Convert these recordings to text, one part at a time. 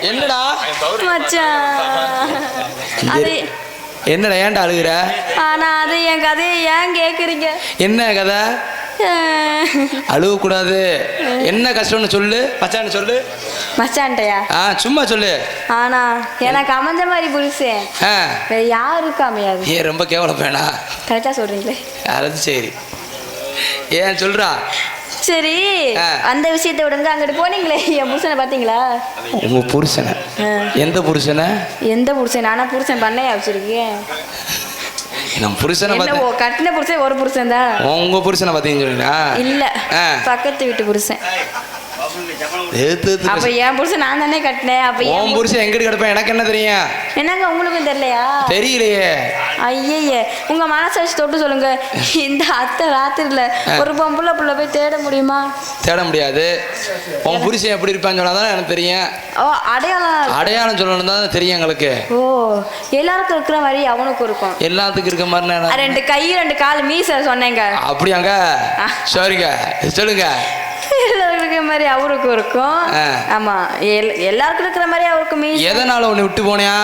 என்னடா? மச்சான். அது என்னடா ஏன்டா அழுகுற? ஆனா அது என் கதையை ஏன் கேக்குறீங்க? என்ன கதை? அழுவக்கூடாது என்ன கஷ்டம்னு சொல்லு. மச்சான்னு சொல்லு. மச்சான்ட்டையா? ஆ சும்மா சொல்லு. ஆனா எனக்கு அமைஞ்ச மாதிரி புருஷன் ஆ. வேற யாருக்கும் அமையாது? ஏன் ரொம்ப கேவலம் வேணா கரெக்டா சொல்றீங்களே. அது சரி. ஏன் சொல்றா? சரி. அந்த விஷயத்தை விடுங்க. அங்கிட்டு போனீங்களே. என் புருஷனை பாத்தீங்களா உங்க புருஷனை. எந்த புருஷனை? எந்த புருஷன்? நானா புருஷன் பண்ணையா வச்சிருக்கேன். நம்ம புருஷனை பார்த்து கட்டின புருஷன் ஒரு புருஷன் தான் உங்க புருஷனை பார்த்தீங்கன்னு சொன்னீங்களா இல்ல. பக்கத்து வீட்டு புருஷன். அப்ப. என் புருஷன் நான் தானே கட்டினேன். அப்ப என் புருஷன் எங்கிட்டு கிடப்பேன்? எனக்கு என்ன தெரியும்? என்னங்க உங்களுக்கும் தெரியலையா? தெரியலையே. ஐயய்ய உங்க மனசை வச்சு தொட்டு சொல்லுங்க. இந்த அத்தை ராத்திரில ஒரு பொம்பளை புள்ள போய் தேட முடியுமா? தேட முடியாது. உன் புருஷன் எப்படி இருப்பான்னு சொன்னாதான் எனக்கு தெரியும். ஓ அடையாளம். அடையாளம் சொல்லணும் தான் தெரியும் எங்களுக்கு. ஓ எல்லாருக்கும் இருக்கிற மாதிரி அவனுக்கும் இருக்கும். எல்லாத்துக்கும் இருக்க மாதிரி ரெண்டு கை ரெண்டு கால் மீச சொன்னேங்க. அப்படியாங்க? சரிங்க. சொல்லுங்க. எல்லாருக்கும் மாதிரி அவருக்கும் இருக்கும். ஆமா எல்- எல்லாருக்கும் இருக்கிற மாதிரி அவருக்கும் எதனால உன்னை விட்டு போனியா?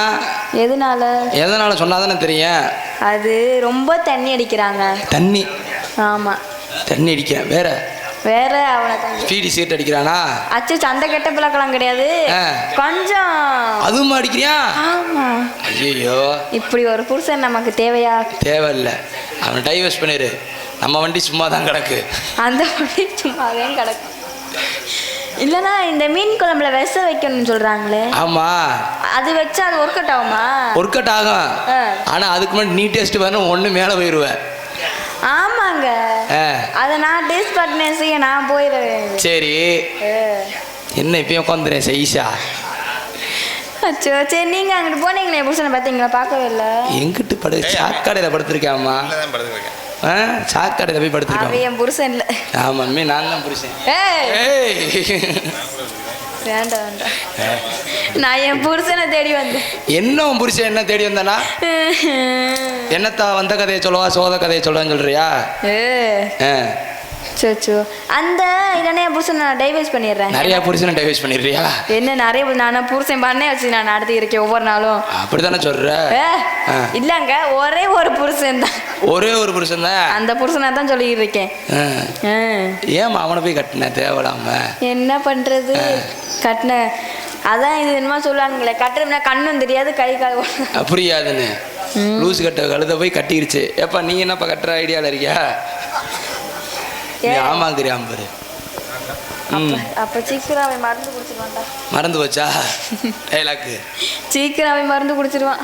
எதனால? எதனால சொன்னாதானே தெரியும்? அது ரொம்ப தண்ணி அடிக்கிறாங்க. தண்ணி. ஆமா. தண்ணி அடிக்கிறேன் வேற? வேற அவனை பீடி சீட் அடிக்கிறானா? அச்சு சந்தை கெட்ட பிள்ளைக்கெல்லாம் கிடையாது. கொஞ்சம். அதுவும் அடிக்கிறியா? ஆமா. ஐயோ இப்படி ஒரு புருஷன் நமக்கு தேவையா? தேவையில்ல. அவனை டைவர்ஸ் பண்ணிரு. நம்ம வண்டி சும்மா தான் கிடக்கு. அந்த வழி சும்மாவே கிடக்கும் இல்லைன்னா இந்த மீன் குழம்புல விஷ வைக்கணும்னு சொல்றாங்களே. ஆமா. அது வச்சா அது ஒர்க் அவுட் ஆகுமா? ஒர்க் அவுட் ஆகும். ஆனா அதுக்கு முன்னாடி நீ டெஸ்ட் வரணும் ஒண்ணு மேல போயிருவேன். ஆமாங்க. ஆ. அதை நான் டேஸ்ட் பண்ணேன் செய்ய நான் போயிடுவேன். சரி. என்ன இப்பயும் உட்காந்துறேன் சைஷா? அச்சோ சரி நீங்க அங்கிட்டு போனீங்களே புருஷனை பார்த்தீங்களா? பார்க்கவே இல்லை. எங்கிட்டு படு சாக்கடையில படுத்திருக்காம்மா ஆ சாக்கடையில போய் படுத்திருக்கான் என் புருஷன் இல்லை ஆமா அம்மே நான் தான் புருஷன். ஏய். வேண்டாம் வேண்டாம். நான் என் புருஷனை தேடி வந்தேன். என்ன உன் புருஷன் என்ன தேடி வந்தானா? என்னத்தா வந்த கதையை சொல்லவா சோத கதையை சொல்லவான்னு சொல்றியா? ஏய், ஆ. சோ. அந்த இல்லைன்னா என் புருஷனை நான் டைவர்ஸ் பண்ணிடுறேன். நிறைய புருஷனை டைவர்ஸ் பண்ணிடுறியா? என்ன நிறைய நான் புருஷன் பண்ணே வச்சு நான் நடத்தி இருக்கேன் ஒவ்வொரு நாளும். அப்படித்தானே சொல்ற. இல்லங்க ஒரே ஒரு புருஷன் தான். ஒரே ஒரு புருஷன் தான்? அந்த புருஷனை தான் சொல்லிட்டு இருக்கேன். ஏன் அவனை போய் கட்டின தேவையில்லாம என்ன பண்றது? கட்டின. அதான் இது என்னமோ சொல்லுவானுங்களே கட்டுறதுனா கண்ணும் தெரியாது கை கால். புரியாதுன்னு லூஸ் கட்ட கழுத போய் கட்டிருச்சு. ஏப்பா நீ என்னப்பா கட்டுற ஐடியால இருக்கியா? ஆமாங்கிறியாம் பாரு அப்ப அப்ப சீக்கிரம் அவன் மருந்து குடிச்சிருவான்டா. மறந்து போச்சா? டைலாக்கு. சீக்கிரம் அவன் மருந்து குடிச்சிருவான்.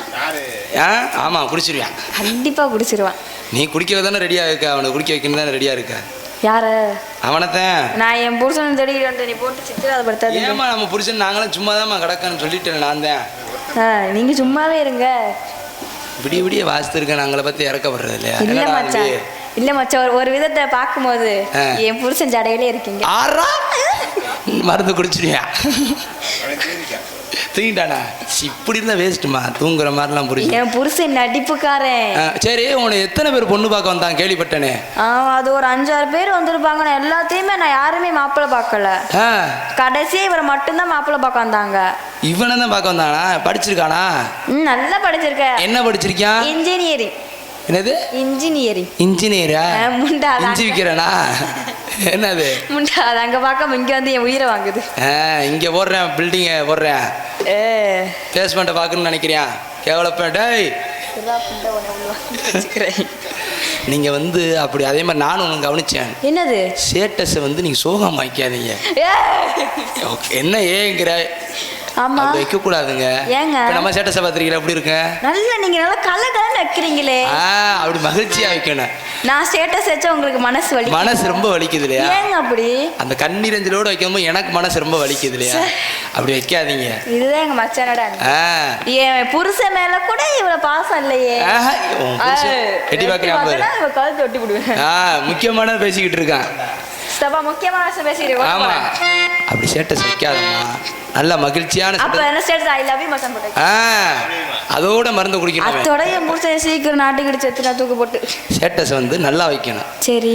ஆ ஆமா குடிச்சிருவியான் கண்டிப்பா குடிச்சிருவான். நீ குடிக்க தானே ரெடியா இருக்க? அவனை குடிக்க வைக்கணும் தானே ரெடியா இருக்க? யார? அவனைத்தான் நான் என் புருஷனை வந்துட்டேன். நீ போட்டு சித்திராதப்படுத்தாதீங்க ஏமா நம்ம புருஷன் நாங்களும் சும்மா தான் கிடக்கன்னு சொல்லிட்டேன் நான் தான். ஆ, நீங்க சும்மாவே இருங்க. விடிய விடிய வாசித்திருக்கேன் நாங்களை பத்தி இறக்கப்படுறது இல்லையா? இல்ல மச்சான்? இல்ல மச்சான் ஒரு விதத்தை பார்க்கும்போது. என் புருஷன் ஜடையிலே இருக்கீங்க. ஆறா? மருந்து குடிச்சிருவியா தூங்கிட்டானா? இப்படி இருந்தா வேஸ்ட்டுமா தூங்குற மாதிரிலாம் புரிஞ்சு என் புருஷன் நடிப்புக்காரன். சரி உன்னை எத்தனை பேர் பொண்ணு பார்க்க வந்தான்? கேள்விப்பட்டனே. ஆமா அது ஒரு அஞ்சாறு பேர் வந்திருப்பாங்க. நான் எல்லாத்தையுமே நான் யாருமே மாப்பிள்ளை பார்க்கல. கடைசியா இவரை மட்டும்தான் மாப்பிள்ளை பார்க்க வந்தாங்க. இவனை தான் பார்க்க வந்தானா? படிச்சிருக்கானா? நல்லா படிச்சிருக்க. என்ன படிச்சிருக்கான் இன்ஜினியரிங் என்னது? இன்ஜினியரிங் இன்ஜினியரா முண்டா. இஞ்சி விற்கிறனா என்னது? முண்டா அது அங்க பார்க்க இங்க வந்து என் உயிரை வாங்குது. இங்கே போடுறேன் பில்டிங்கை போடுறேன் ஏ பேஸ்மெண்ட்டை பார்க்கணும்னு நினைக்கிறியா? கேவலப்பேன் டேய். நீங்கள் வந்து அப்படி அதே மாதிரி நானும் ஒன்று கவனிச்சேன். என்னது? ஸ்டேட்டஸை வந்து நீங்கள் சோகம்! ஓகே, என்ன ஏங்கிற? ஆமா. அப்படி வைக்கக்கூடாதுங்க. ஏங்க? இப்ப நம்ம ஸ்டேட்டஸை பார்த்துருக்கீங்களா எப்படி இருக்கு? நல்லா நீங்க நல்லா கல கலன்னு வைக்கிறீங்களே. அப்படி மகிழ்ச்சியாக வைக்கணும். நான் ஸ்டேட்டஸ் வச்சா உங்களுக்கு மனசு வலி மனசு ரொம்ப வலிக்குது இல்லையா? ஏங்க அப்படி? அந்த கண்ணீரஞ்சலோடு வைக்கும்போது எனக்கு மனசு ரொம்ப வலிக்குது இல்லையா? அப்படி வைக்காதீங்க. இதுதான் எங்க மச்சானோட என் புருஷன் மேல கூட இவ்வளவு பாசம் இல்லையே. எட்டி கழுத்து ஒட்டி விடுவேன் முக்கியமான பேசிக்கிட்டு இருக்கான். சபா முக்கியமான பேசிட்டு ஆமா. அப்படி ஸ்டேட்டஸ் வைக்காதம்மா நல்ல மகிழ்ச்சியான அப்ப. என்ன ஸ்டேட்டஸ் ஐ லவ் யூ மச்சான் போட்டு. ஆ அதோட மருந்து குடிக்கணும். அத்தோட என் புருஷன் சீக்கிரம் நாட்டுக்கிட்டு செத்து நான் தூக்கு போட்டு. ஸ்டேட்டஸ் வந்து நல்லா வைக்கணும். சரி.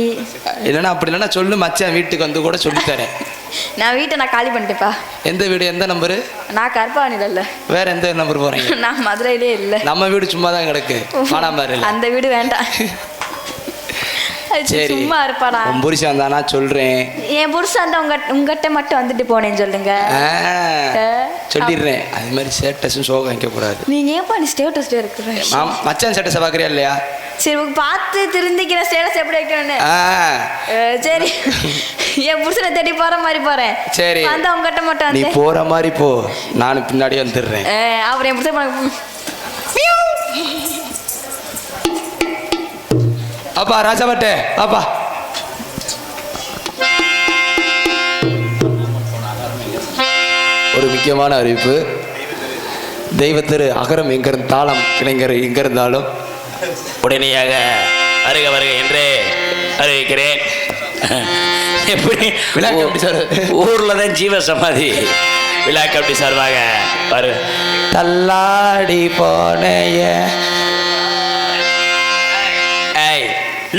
இல்லைன்னா அப்படி இல்லைன்னா சொல்லு மச்சான் வீட்டுக்கு வந்து கூட சொல்லித்தரேன் நான் வீட்டை நான் காலி பண்ணிட்டேன்ப்பா. எந்த வீடு எந்த நம்பரு? நான் கருப்பாணில இல்ல. வேற எந்த நம்பர் போறீங்க? நான் மதுரையிலே இல்லை. நம்ம வீடு சும்மா தான் கிடக்கு மானாம்பாரு அந்த வீடு வேண்டாம். சரி. சும்மா இருப்பாடா. உன் புருஷன் வந்தானா சொல்றேன். என் புருஷன் அந்த உங்க உங்ககிட்ட மட்டும் வந்துட்டு போனேன்னு சொல்லுங்க. சொல்லிடுறேன். அது மாதிரி ஸ்டேட்டஸும் சோகம் வைக்க கூடாது. நீங்க ஏன்ப்பா நீ ஸ்டேட்டஸ்ல இருக்கிற? மச்சான் ஸ்டேட்டஸை பார்க்குறியா இல்லையா? சரி பார்த்து திருந்திக்கிற ஸ்டேட்டஸ் எப்படி வைக்கணும்னு சரி. என் புருஷனை தேடி போற மாதிரி போறேன். சரி. வந்து உங்ககிட்ட மட்டும் நீ போற மாதிரி போ. நானும் பின்னாடியே வந்துடுறேன். அவர் என் புருஷன் அப்பா ராஜாபட்டே பாப்பா ஒரு முக்கியமான அறிவிப்பு. தெய்வத்திரு அகரம் எங்கிருந்து தாளம் இளைஞர் எங்க இருந்தாலும் உடனடியாக வருக வருக என்று அறிவிக்கிறேன். எப்படி? விழா கமிட்டி சார். ஊர்ல தான் ஜீவ சமாதி. விழா கமிட்டி சார்பாக வரு தள்ளாடி போனைய.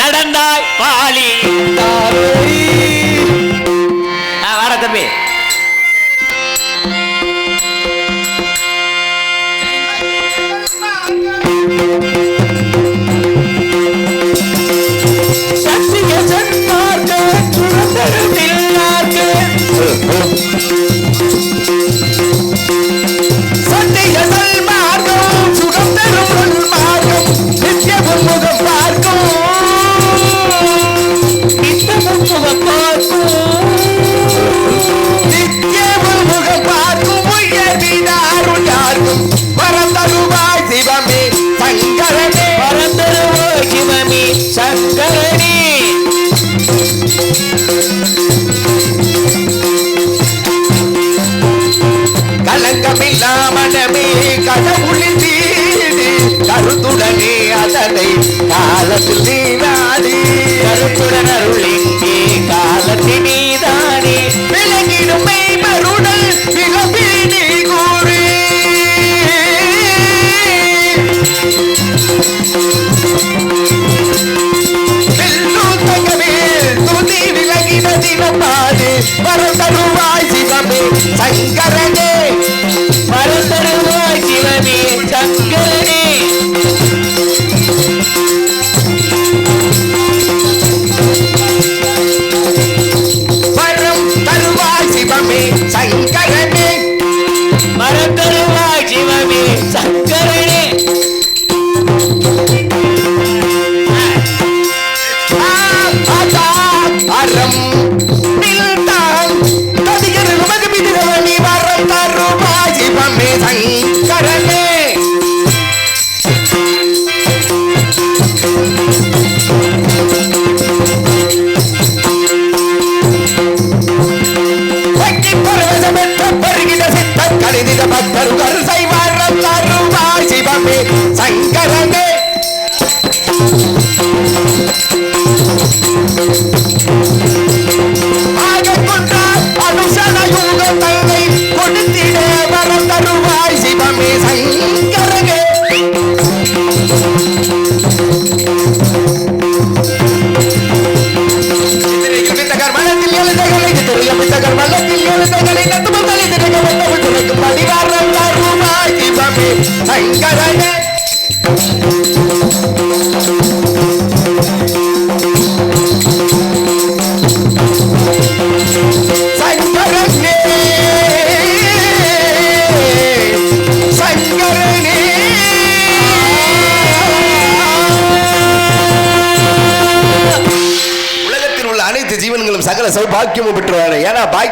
நடந்தாய் பாலி. வர வாடா தம்பி. சத்திய சன்மார்க்க கலங்கமில்லா மனமே கடவுளின் வீடு. கருத்துடனே அதனை காலத்தில் நீராடி. கருத்துடன் அருளிங்கே காலத்தில் நீதானே விலகிடும் மெய்மருடல் விளம்பி நீ கூறி. தங்கமே துதி விலகின தினமாது வரந்தருவாய் சிவமே சங்கரனே சங்கரனே வரம் தருவாய் சிவமே சங்கரனே. மரத்தரு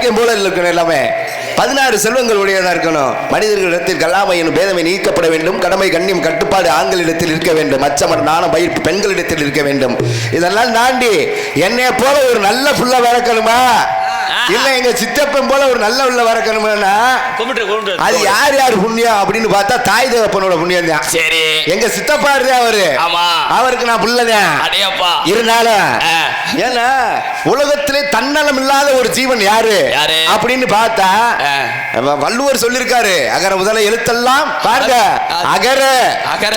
வாக்கியம் போல இருக்கணும் எல்லாமே. பதினாறு செல்வங்கள் உடையதாக இருக்கணும். மனிதர்களிடத்தில் கல்லாமையின் எனும் பேதமை நீக்கப்பட வேண்டும். கடமை கண்ணியம் கட்டுப்பாடு ஆண்களிடத்தில் இருக்க வேண்டும். அச்சமர் நாணம் பயிர்ப்பு பெண்களிடத்தில் இருக்க வேண்டும். இதெல்லாம் தாண்டி என்னைய போல ஒரு நல்ல புள்ள வளர்க்கணுமா இல்ல எங்க சித்தப்பன் போல ஒரு நல்ல உள்ள கும்பிட்டு அது யார் யார் புண்ணியம் அப்படின்னு பார்த்தா தாய் தகப்பனோட புண்ணியம் தான். சரி. எங்க சித்தப்பா இருந்தே அவரு. ஆமா. அவருக்கு நான் புள்ளதான் இருந்தாலும். ஏன்னா உலகத்திலே தன்னலம் இல்லாத ஒரு ஜீவன் யாரு? அப்படின்னு பார்த்தா வள்ளுவர் சொல்லிருக்காரு அகர முதல எழுத்தெல்லாம் பாருங்க. அகர. அகர.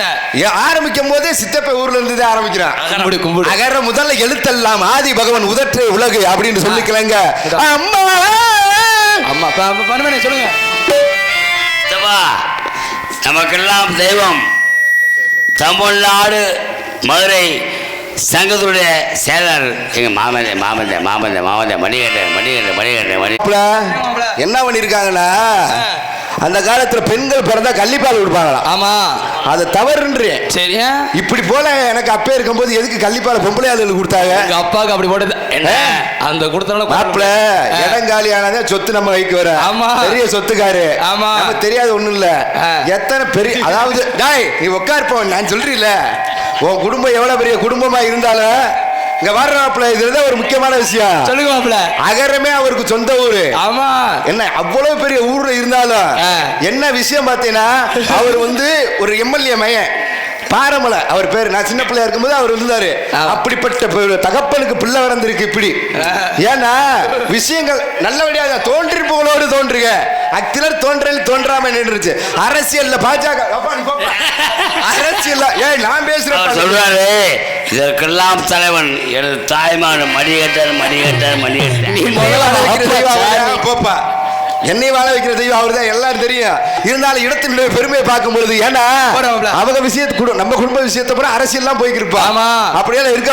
ஆரம்பிக்கும் போதே சித்தப்ப ஊர்ல இருந்து தான் ஆரம்பிக்கிறான். அகர முதல்ல எழுத்தெல்லாம் ஆதி பகவன் உதற்று உலகு அப்படின்னு சொல்லிக்கலங்க. அம்மா அம்மா பரமனே சொல்லுங்க. நமக்கெல்லாம் தெய்வம். தமிழ்நாடு மதுரை சங்கத்துடைய செயலர் எங்க மாமந்த மாமந்த மாமந்த மாமந்த மணிகண்டன் மணிகண்டன் மணிகண்டன் மணி என்ன பண்ணிருக்காங்கன்னா அந்த காலத்துல பெண்கள் பிறந்தா கள்ளிப்பால் கொடுப்பாங்களாம் ஆமா. அது தவறுன்றேன் சரியா இப்படி போல எனக்கு அப்பே இருக்கும்போது எதுக்கு கள்ளிப்பால் பொம்பளை ஆளுகளுக்கு கொடுத்தாங்க? எங்க அப்பாவுக்கு அப்படி போட்டது. என்ன? அந்த கொடுத்தனால மாப்பிள இடம் காலியானதே சொத்து நம்ம கைக்கு வர. ஆமா. பெரிய சொத்துக்காரு. ஆமா. நமக்கு தெரியாது ஒண்ணும் இல்ல. எத்தனை பெரிய அதாவது டாய் நீ உட்கார்ப்போம் நான் சொல்றீல்ல உன் குடும்பம் எவ்வளவு பெரிய குடும்பமா இருந்தாலும் இங்க வர்ற மாப்பிள இதுதான் ஒரு முக்கியமான விஷயம். சொல்லுங்க அகரமே அவருக்கு சொந்த ஊரு. ஆமா. என்ன அவ்வளவு பெரிய ஊர்ல இருந்தாலும். என்ன விஷயம் பார்த்தீங்கன்னா அவர் வந்து ஒரு எம்எல்ஏ மையன். பாரமலை அவர் பேர். நான் சின்ன பிள்ளையா இருக்கும்போது அவர் இருந்தாரு. அப்படிப்பட்ட தகப்பனுக்கு பிள்ளை வளர்ந்துருக்கு இப்படி. ஏன்னா விஷயங்கள் நல்லபடியாக தோன்றிருப்பவங்களோடு தோன்றுக. அக்கிலர் தோன்றல் தோன்றாம நின்றுச்சு. அரசியல்ல பாஜக அப்பா, நீ போப்பா. அரசியல்ல ஏய் நான் பேசுறேன் சொல்றாரு இதற்கெல்லாம் தலைவன் எனது தாய்மான அப்பா, அவர்தான். சாமி. போப்பா என்னை வாழ வைக்கிற தெய்வம் அவர் தான் எல்லாரும் தெரியும் இருந்தாலும் இடத்தினுடைய பெருமையை பார்க்கும் பொழுது ஏன்னா. அவங்க விஷயத்து குடு- நம்ம குடும்ப விஷயத்தை கூட அரசியல்லாம் போய்க்கிருப்பா ஆமா. அப்படியே இருக்க.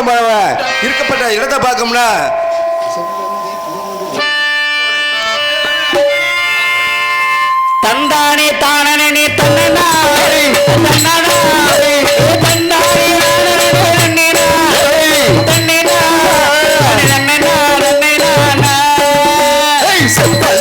இருக்கப்பட்ட இடத்தை பார்க்கணும்னா தந்தானே தானே தன்னனா தன்னனா ஏய்,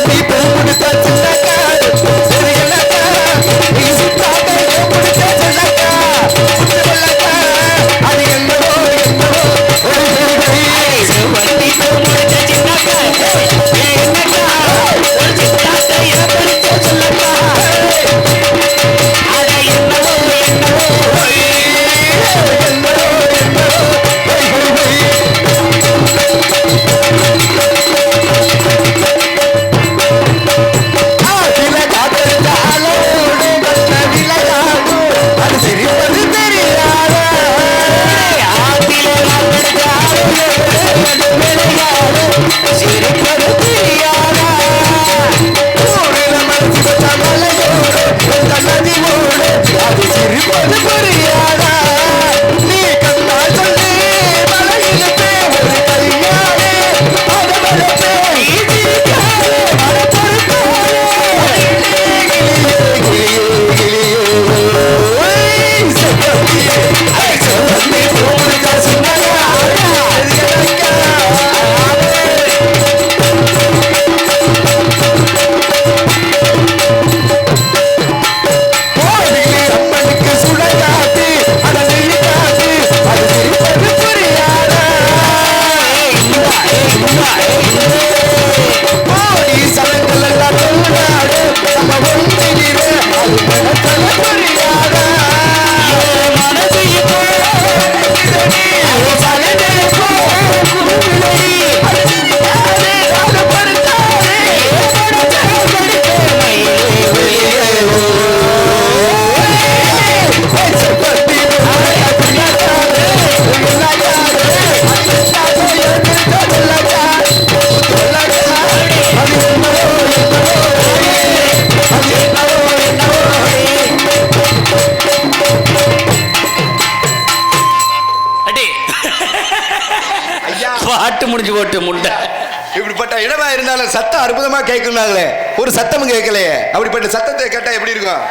சத்தத்தை கேட்டா எப்படி இருக்கும்?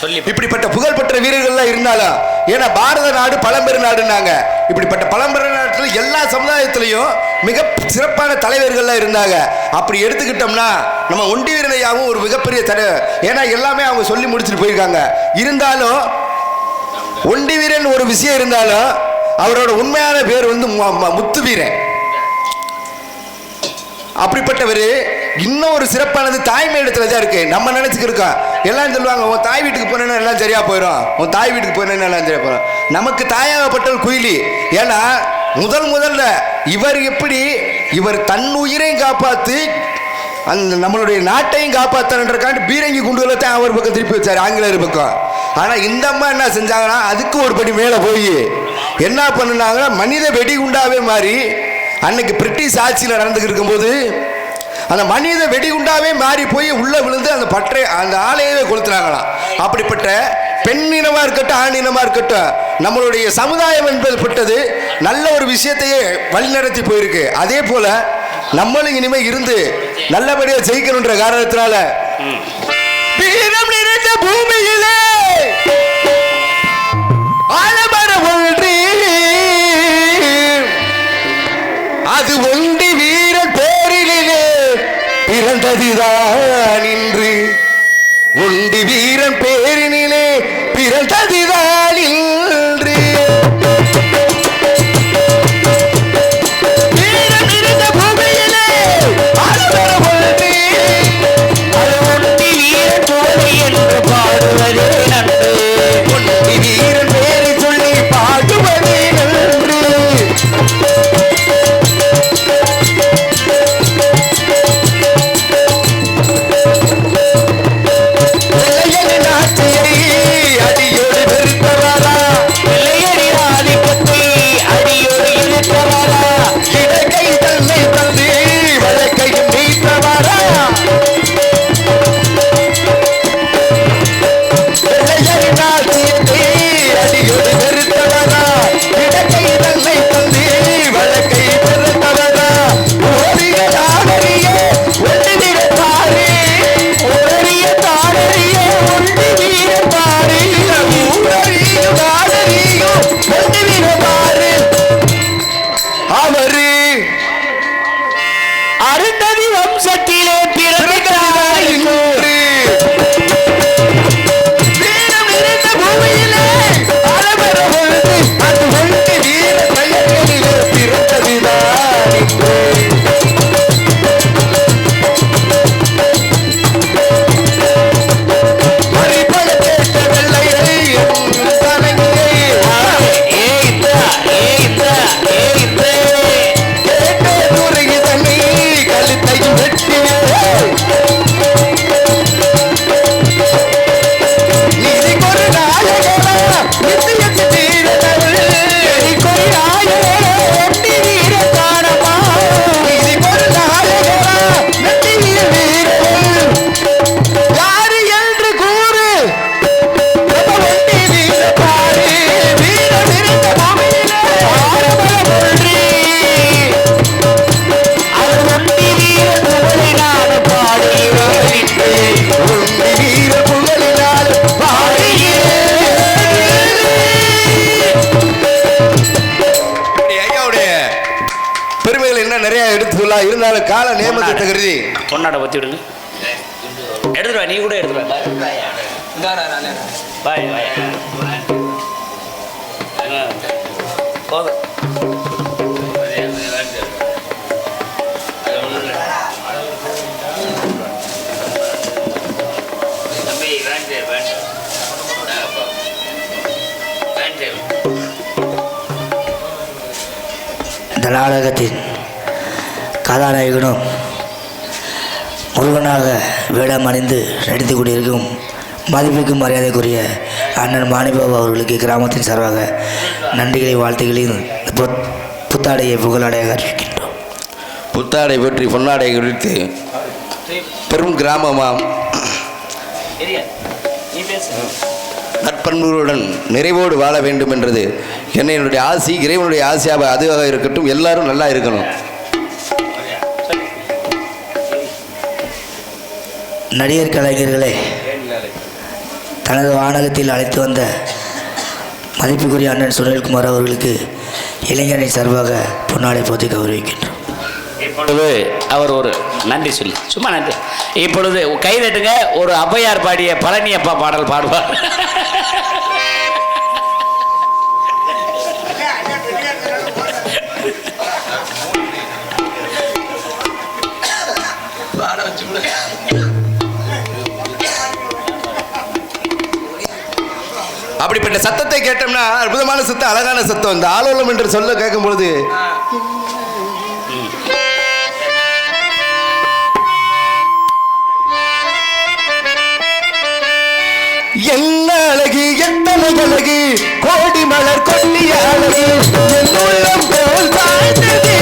சொல்லி இப்படிப்பட்ட புகழ்பெற்ற வீரர்கள்லாம் இருந்தாலும் ஏன்னா பாரத நாடு பழம்பெரு நாடுன்னாங்க. இப்படிப்பட்ட பழம்பெரு நாட்டுல எல்லா சமுதாயத்திலையும் மிக சிறப்பான தலைவர்கள்லாம் இருந்தாங்க. அப்படி எடுத்துக்கிட்டோம்னா நம்ம ஒண்டி வீரனையாவும் ஒரு மிகப்பெரிய தலை ஏன்னா எல்லாமே அவங்க சொல்லி முடிச்சுட்டு போயிருக்காங்க. இருந்தாலும் ஒண்டி வீரன் ஒரு விஷயம் இருந்தாலும் அவரோட உண்மையான பேர் வந்து முத்து வீரன் அப்படிப்பட்டவர் இன்னும் ஒரு சிறப்பானது தாய்மை இடத்துல தான் இருக்கு. நம்ம நினைச்சுக்கிருக்கோம் எல்லாம் சொல்லுவாங்க உன் தாய் வீட்டுக்கு போனேன்னா எல்லாம் சரியா போயிடும் உன் தாய் வீட்டுக்கு போனேன்னா எல்லாம் சரியா போயிடும் நமக்கு தாயாகப்பட்டவர் குயிலி. ஏன்னா முதல் முதல்ல இவர் எப்படி இவர் தன் உயிரையும் காப்பாற்றி அந்த நம்மளுடைய நாட்டையும் காப்பாற்றன்றக்காண்டி பீரங்கி குண்டுகளை தான் அவர் பக்கம் திருப்பி வச்சார் ஆங்கிலேயர் பக்கம். ஆனா இந்த அம்மா என்ன செஞ்சாங்கன்னா அதுக்கு ஒரு படி மேலே போய் என்ன பண்ணுனாங்கன்னா மனித வெடிகுண்டாவே மாறி அன்னைக்கு பிரிட்டிஷ் ஆட்சியில் நடந்துக்கிட்டு இருக்கும்போது அந்த மனித வெடிகுண்டாவே மாறி போய் உள்ள விழுந்து அந்த பற்றை அந்த ஆலையவே கொளுத்துனாங்களாம் அப்படிப்பட்ட பெண்ணினமா இருக்கட்டும் ஆணினமா இருக்கட்டும் நம்மளுடைய சமுதாயம் என்பது பட்டது நல்ல ஒரு விஷயத்தையே வழிநடத்தி போயிருக்கு. அதே போல நம்மளும் இனிமே இருந்து நல்லபடியாக ஜெயிக்கணுன்ற காரணத்தினால வீரம் நிறைந்த பூமியிலே ஆலமரம் ஒன்று அது ஒன்று பிறந்ததுதான் இன்று ஒண்டி வீரன் பேரினிலே நிறைய எடுத்து சொல்லலாம் இருந்தாலும் கால நேமத்தை கருதி. பொன்னாடை பத்தி விடுங்க. எடுத்துட்டு வா நீ கூட எடுத்துட்டு வா. பாய். போதும். தம்பி கதாநாயகனும் முருகனாக வேடம் அணிந்து நடித்து கொண்டிருக்கும் மதிப்புக்கும் மரியாதைக்குரிய அண்ணன் மாணிபாபு அவர்களுக்கு கிராமத்தின் சார்பாக நன்றிகளை வாழ்த்துகளையும் புத்- புத்தாடையை புகழாடையாக அறிவிக்கின்றோம் புத்தாடை பற்றி பொன்னாடை குறித்து பெரும் கிராமமாம். நட்பண்புகளுடன் நிறைவோடு வாழ வேண்டும் என்றது என்னுடைய ஆசி இறைவனுடைய ஆசையாக அதுவாக இருக்கட்டும். எல்லாரும் நல்லா இருக்கணும். நடிகர் கலைஞர்களே தனது வானகத்தில் அழைத்து வந்த மதிப்புக்குரிய அண்ணன் சுனில்குமார் அவர்களுக்கு இளைஞரின் சார்பாக பொன்னாடை போத்தி கௌரவிக்கின்றோம். இப்பொழுது அவர் ஒரு நன்றி சொல்லி சும்மா நன்றி. இப்பொழுது கை தட்டுங்க ஒரு ஔவையார் பாடிய பழனி அப்பா பாடல் பாடுவார். அப்படிப்பட்ட சத்தத்தை கேட்டோம்னா அற்புதமான சத்தம் அழகான சத்தம். இந்த ஆலோலம் என்று சொல்ல கேட்கும் பொழுது என்ன அழகு எத்தனை அழகு கோடி மலர் கொட்டிய அழகு என் உள்ளம் போல் தாழ்ந்தது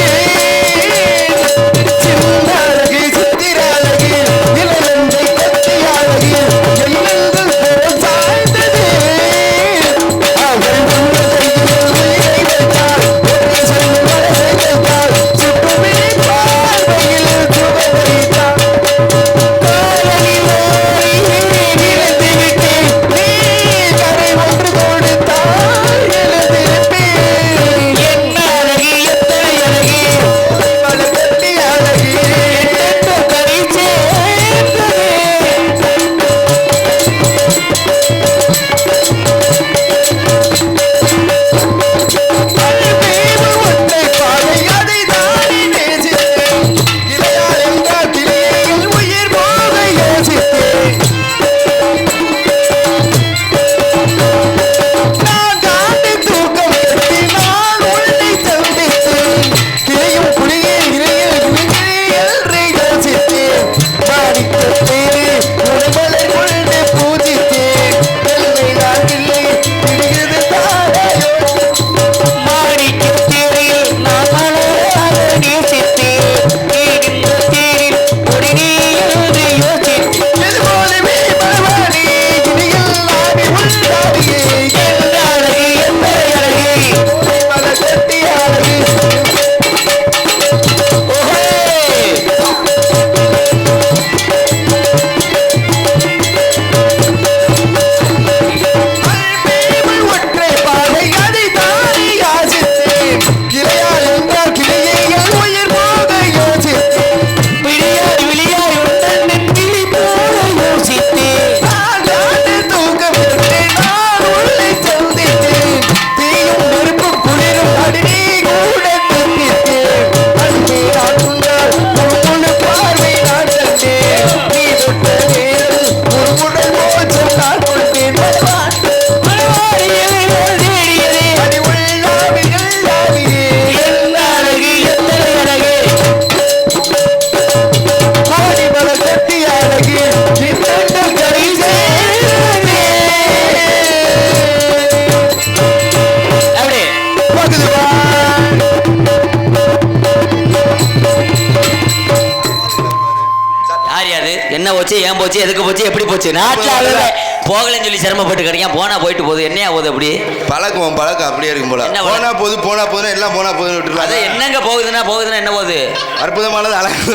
சிரமப்பட்டு கிடைக்காம போனா போயிட்டு போகுது என்னையா போகுது அப்படி? பழக்கம் பழக்கம் அப்படியே இருக்கும் போல. என்ன போனா போது போனா போதும் எல்லாம் போனா போதும் அது விட்டுருலாம் என்னங்க போகுதுன்னா போகுதுன்னா என்ன போகுது? அற்புதமானது அழகு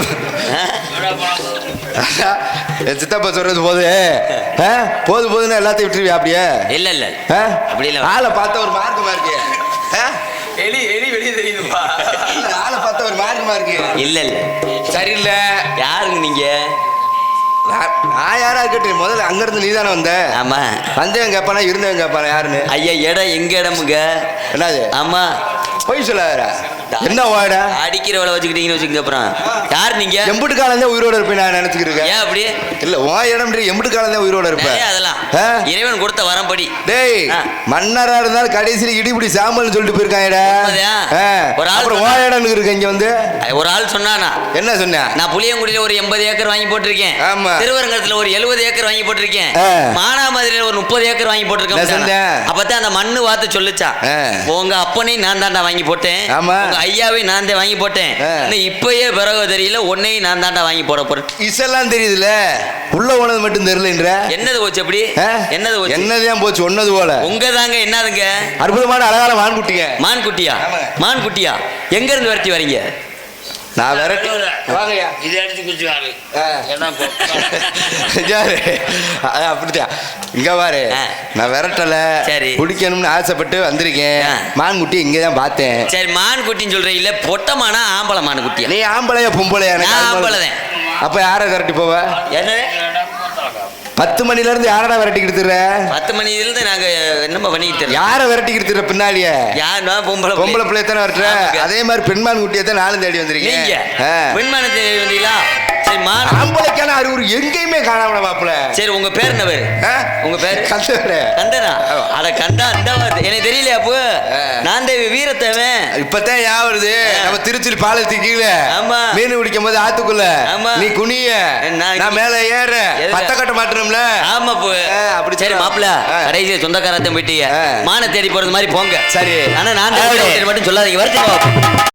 என் சித்தப்பா சொல்றது போது ஆ? போது போதுன்னு எல்லாத்தையும் விட்டுருவியா அப்படியே? இல்ல இல்ல. ஆ? அப்படி இல்ல. ஆளை பார்த்த ஒரு மார்க்கமா இருக்கு. ஆ? எலி எலி வெளியே தெரியுதுப்பா. ஆளை பார்த்த ஒரு மார்க்கமா இருக்கு. இல்ல இல்ல. சரியில்லை. யாருங்க நீங்க? நான் யாரா இருக்கட்டும் முதல்ல அங்க இருந்து நீ தானே வந்த? ஆமா. வந்தவன் கேப்பானா இருந்தவன் கேப்பானா யாருன்னு? ஐயா இடம் எங்க இடமுங்க? என்னது? ஆமா. பொய் சொல்லாதடா. என்ன வாடா? அடிக்கிற வேலை வச்சுக்கிட்டீங்கன்னு வச்சுக்கோங்க அப்புறம். யார் நீங்க? எம்புட்டு காலம் தான் உயிரோட இருப்பேன் நான் நினைச்சுக்கிருக்கேன் ஏன் அப்படி? இல்ல உன் இடம் எம்புட்டு காலம் தான் உயிரோட இருப்பேன் அதெல்லாம்? இறைவன் கொடுத்த வரம்படி. டேய். மன்னரா இருந்தாலும் கடைசியில இடிபிடி சாம்பல்னு சொல்லிட்டு போயிருக்காங்கடா. ஒரு ஆள் உன் இடம் இருக்கு இங்க வந்து. ஒரு ஆள் சொன்னானா? என்ன சொன்ன? நான் புளியங்குடியில ஒரு எண்பது ஏக்கர் வாங்கி போட்டிருக்கேன். ஆமா. திருவரங்கத்துல ஒரு எழுபது ஏக்கர் வாங்கி போட்டிருக்கேன். மானாமதுரையில ஒரு முப்பது ஏக்கர் வாங்கி போட்டிருக்கேன். அப்பதான் அந்த மண்ணு வாத்து சொல்லுச்சா. உங்க அப்பனையும் நான் தாண்டா வாங்கி போட்டேன். ஆமா. ஐயாவையும் நான் தான் வாங்கி போட்டேன். இப்பயே பிறகு தெரியல உன்னையும் நான் தாண்டா வாங்கி போட போறேன். இசெல்லாம் தெரியுதுல உள்ள போனது மட்டும் தெரியலன்ற. என்னது போச்சு அப்படி? என்னது போச்சு? என்னதான் போச்சு? ஒன்னது போல. உங்க தாங்க என்னதுங்க? அற்புதமான அழகான மான்குட்டிங்க. மான் குட்டியா. மான் குட்டியா எங்க இருந்து வரட்டி வரீங்க? நான் விரட்டி வாங்கய்யா. இது அடிச்சு குச்சி வாரு ஆ. ஏன்னா ஜாரு. அது அப்படித்தான் இங்க பாரு. நான் விரட்டல. சரி. குடிக்கணும்னு ஆசைப்பட்டு வந்திருக்கேன். ஆ. மான்குட்டி இங்கே தான் பார்த்தேன். சரி மான் குட்டின்னு சொல்றீங்களே பொட்டமானா ஆம்பளை மான் குட்டியா நீ ஆம்பளையா பொம்பளையா? ஆம்பளை தான். அப்ப யாரை விரட்டி போவ? என்னது? பத்து மணில இருந்து யாரடா விரட்டிக்கிட்டு? பத்து மணில இருந்து நாங்க என்னமா பண்ணிக்கிட்டு? யாரை விரட்டிக்கிட்டு திர்ற பின்னாடியே யார் நான் பொம்பளை பிள்ளை. பொம்பளை பிள்ளைய தானே விரட்டுற. அதே மாதிரி பெண்மான் குட்டியை தான் நானும் தேடி நீங்க வந்திருக்கேன் ஆ. பெண்மானத்தை வந்தீங்களா சரி மான் ஆம்பளைக்கான அறிவுறு எங்கேயுமே காணாமல மாப்பிள. சரி உங்க பேர் என்ன பேரு? உங்க பேரு? கந்தவரே. கந்தனா? ஆமா. அட கந்தா இந்த. எனக்கு தெரியலையா அப்போ. நான் தேவி வீரத்தவன். இப்பதான் ஞாபகம் வருது. நம்ம திருச்சியில் பாலத்தி கீழே. ஆமா. மீன் பிடிக்கும் போது ஆத்துக்குள்ள. ஆமா. நீ குனிய. நான் மேல ஏற? பத்த கட்ட மாட்டணும்ல? ஆமா போ. அப்படி சரி. மாப்பிள. கடைசி சொந்தக்காரத்தையும் போயிட்டீங்க. மான தேடி போறது மாதிரி போங்க. சரி. ஆனா நான் மட்டும் சொல்லாதீங்க.